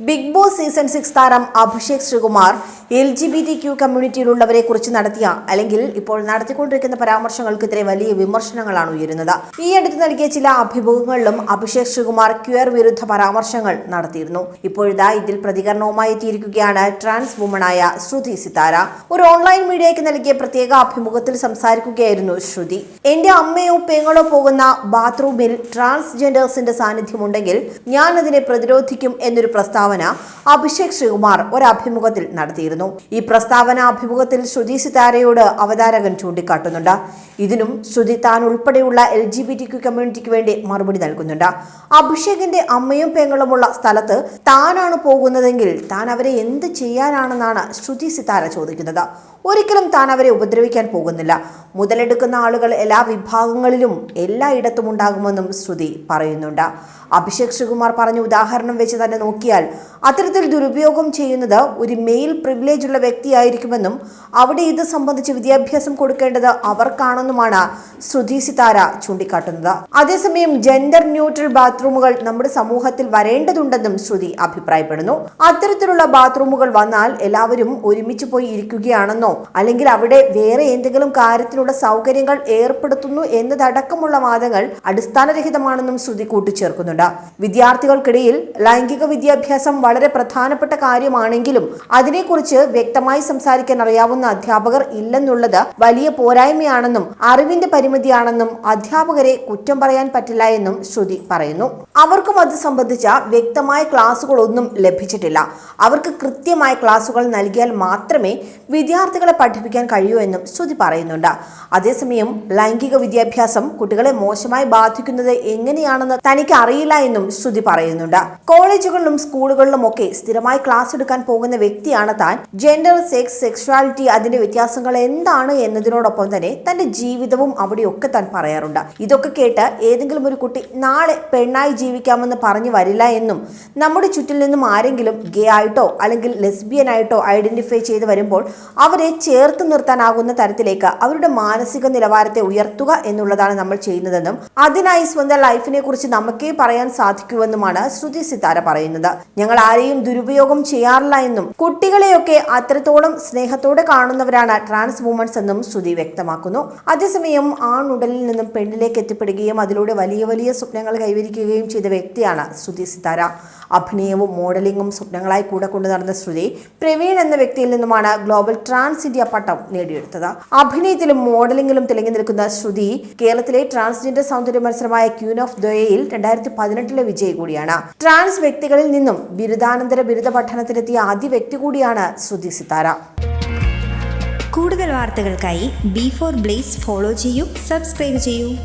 Big boss season six താരം Abhishek Sreekumar L G B T Q കമ്മ്യൂണിറ്റിയിലുള്ളവരെ കുറിച്ച് നടത്തിയ അല്ലെങ്കിൽ ഇപ്പോൾ നടത്തിക്കൊണ്ടിരിക്കുന്ന പരാമർശങ്ങൾക്കെതിരെ വലിയ വിമർശനങ്ങളാണ് ഉയരുന്നത്. ഈ അടുത്ത് നൽകിയ ചില അഭിമുഖങ്ങളിലും അഭിഷേക് ശ്രീകുമാർ ക്യൂർ വിരുദ്ധ പരാമർശങ്ങൾ നടത്തിയിരുന്നു. ഇപ്പോഴിതാ ഇതിൽ പ്രതികരണവുമായി എത്തിയിരിക്കുകയാണ് ട്രാൻസ് വുമണായ ശ്രുതി സിതാര ഒരു ഓൺലൈൻ മീഡിയയ്ക്ക് നൽകിയ പ്രത്യേക അഭിമുഖത്തിൽ സംസാരിക്കുകയായിരുന്നു ശ്രുതി. എന്റെ അമ്മയോ പെങ്ങളോ പോകുന്ന ബാത്റൂമിൽ ട്രാൻസ്ജെൻഡേഴ്സിന്റെ സാന്നിധ്യമുണ്ടെങ്കിൽ ഞാൻ അതിനെ പ്രതിരോധിക്കും എന്നൊരു പ്രസ്താവന അഭിഷേക് ശ്രീകുമാർ ഒരു അഭിമുഖത്തിൽ നടത്തിയിരുന്നു. ഈ പ്രസ്താവന അഭിമുഖത്തിൽ ശ്രുതി സിതാരയോട് അവതാരകൻ ചൂണ്ടിക്കാട്ടുന്നുണ്ട്. ഇതിനും ശ്രുതി താൻ ഉൾപ്പെടെയുള്ള L G B T Q കമ്മ്യൂണിറ്റിക്ക് വേണ്ടി മറുപടി നൽകുന്നുണ്ട്. അഭിഷേകിന്റെ അമ്മയും പെങ്ങളുമുള്ള സ്ഥലത്ത് താനാണ് പോകുന്നതെങ്കിൽ താൻ അവരെ എന്ത് ചെയ്യാനാണെന്നാണ് ശ്രുതി സിതാര ചോദിക്കുന്നത്. ഒരിക്കലും താൻ അവരെ ഉപദ്രവിക്കാൻ പോകുന്നില്ല. മുതലെടുക്കുന്ന ആളുകൾ എല്ലാ വിഭാഗങ്ങളിലും എല്ലായിടത്തും ഉണ്ടാകുമെന്നും ശ്രുതി പറയുന്നുണ്ട്. അഭിഷേക് ശ്രീകുമാർ പറഞ്ഞ ഉദാഹരണം വെച്ച് തന്നെ നോക്കിയാൽ അത്തരത്തിൽ ദുരുപയോഗം ചെയ്യുന്നത് ഒരു മെയിൽ പ്രിവിലേജ് ഉള്ള വ്യക്തിയായിരിക്കുമെന്നും അവിടെ ഇത് സംബന്ധിച്ച് വിദ്യാഭ്യാസം കൊടുക്കേണ്ടത് അവർക്കാണെന്നുമാണ് ശ്രുതി സിതാര ചൂണ്ടിക്കാട്ടുന്നത്. അതേസമയം ജെൻഡർ ന്യൂട്രൽ ബാത്റൂമുകൾ നമ്മുടെ സമൂഹത്തിൽ വരേണ്ടതുണ്ടെന്നും ശ്രുതി അഭിപ്രായപ്പെടുന്നു. അത്തരത്തിലുള്ള ബാത്റൂമുകൾ വന്നാൽ എല്ലാവരും ഒരുമിച്ച് പോയി ഇരിക്കുകയാണെന്നോ അല്ലെങ്കിൽ അവിടെ വേറെ എന്തെങ്കിലും കാര്യത്തിനുള്ള സൗകര്യങ്ങൾ ഏർപ്പെടുത്തുന്നു എന്നതടക്കമുള്ള വാദങ്ങൾ അടിസ്ഥാനരഹിതമാണെന്നും ശ്രുതി കൂട്ടിച്ചേർക്കുന്നുണ്ട്. വിദ്യാർത്ഥികൾക്കിടയിൽ ലൈംഗിക വിദ്യാഭ്യാസം വളരെ പ്രധാനപ്പെട്ട കാര്യമാണെങ്കിലും അതിനെക്കുറിച്ച് വ്യക്തമായി സംസാരിക്കാൻ അറിയാവുന്ന അധ്യാപകർ ഇല്ലെന്നുള്ളത് വലിയ പോരായ്മയാണെന്നും അറിവിന്റെ പരിമിതിയാണെന്നും അധ്യാപകരെ കുറ്റം പറയാൻ പറ്റില്ല എന്നും ശ്രുതി പറയുന്നു. അവർക്കും അത് സംബന്ധിച്ച വ്യക്തമായ ക്ലാസ്സുകളൊന്നും ലഭിച്ചിട്ടില്ല. അവർക്ക് കൃത്യമായ ക്ലാസുകൾ നൽകിയാൽ മാത്രമേ വിദ്യാർത്ഥികളെ പഠിപ്പിക്കാൻ കഴിയൂ എന്നും ശ്രുതി പറയുന്നുണ്ട്. അതേസമയം ലൈംഗിക വിദ്യാഭ്യാസം കുട്ടികളെ മോശമായി ബാധിക്കുന്നത് എങ്ങനെയാണെന്ന് തനിക്ക് അറിയില്ല എന്നും ശ്രുതി പറയുന്നുണ്ട്. കോളേജുകളിലും സ്കൂളുകളിലും ഒക്കെ സ്ഥിരമായി ക്ലാസ് എടുക്കാൻ പോകുന്ന വ്യക്തിയാണ് താൻ. ജെൻഡർ സെക്സ് സെക്സ്വാലിറ്റി അതിന്റെ വ്യത്യാസങ്ങൾ എന്താണ് എന്നതിനോടൊപ്പം തന്നെ തന്റെ ജീവിതവും അവിടെയൊക്കെ താൻ പറയാറുണ്ട്. ഇതൊക്കെ കേട്ട് ഏതെങ്കിലും ഒരു കുട്ടി നാളെ പെണ്ണായി ജീവിക്കാമെന്ന് പറഞ്ഞു വരില്ല എന്നും നമ്മുടെ ചുറ്റിൽ നിന്നും ആരെങ്കിലും ഗേ ആയിട്ടോ അല്ലെങ്കിൽ ലെസ്ബിയൻ ആയിട്ടോ ഐഡന്റിഫൈ ചെയ്ത് വരുമ്പോൾ അവരെ ചേർത്ത് നിർത്താനാകുന്ന തരത്തിലേക്ക് അവരുടെ മാനസിക നിലവാരത്തെ ഉയർത്തുക എന്നുള്ളതാണ് നമ്മൾ ചെയ്യുന്നതെന്നും അതിനായി സ്വന്തം ലൈഫിനെ കുറിച്ച് നമുക്കേ പറയാൻ സാധിക്കുമെന്നുമാണ് ശ്രുതി സിതാര പറയുന്നത്. ഞങ്ങൾ ആരെയും ദുരുപയോഗം ചെയ്യാറില്ല എന്നും കുട്ടികളെയൊക്കെ അത്രത്തോളം സ്നേഹത്തോടെ കാണുന്നവരാണ് ട്രാൻസ് വുമൺസ് എന്നും ശ്രുതി വ്യക്തമാക്കുന്നു. അതേസമയം ആണുടലിൽ നിന്നും പെണ്ണിലേക്ക് എത്തിപ്പെടുകയും അതിലൂടെ വലിയ വലിയ സ്വപ്നങ്ങൾ കൈവരിക്കുകയും ചെയ്ത വ്യക്തിയാണ് ശ്രുതി സിതാര അഭിനയവും മോഡലിംഗും സ്വപ്നങ്ങളായി കൂടെ കൊണ്ടു നടന്ന ശ്രുതി പ്രവീൺ എന്ന വ്യക്തിയിൽ നിന്നുമാണ് ഗ്ലോബൽ ട്രാൻസ് ഇന്ത്യ പട്ടം നേടിയെടുത്തത്. അഭിനയത്തിലും മോഡലിംഗിലും തിളങ്ങി നിൽക്കുന്ന ശ്രുതി കേരളത്തിലെ ട്രാൻസ്ജെൻഡർ സൗന്ദര്യ മത്സരമായ ക്യൂൻ ഓഫ് ദയയിൽ രണ്ടായിരത്തി പതിനെട്ടിലെ വിജയി കൂടിയാണ്. ട്രാൻസ് വ്യക്തികളിൽ നിന്നും ബിരുദാനന്തര ബിരുദ പഠനത്തിലെത്തിയ ആദ്യ വ്യക്തി കൂടിയാണ് ശ്രുതി സിതാര കൂടുതൽ വാർത്തകൾക്കായി ബി ഫോർ ബ്ലേസ് ഫോളോ ചെയ്യൂ സബ്സ്ക്രൈബ് ചെയ്യൂ.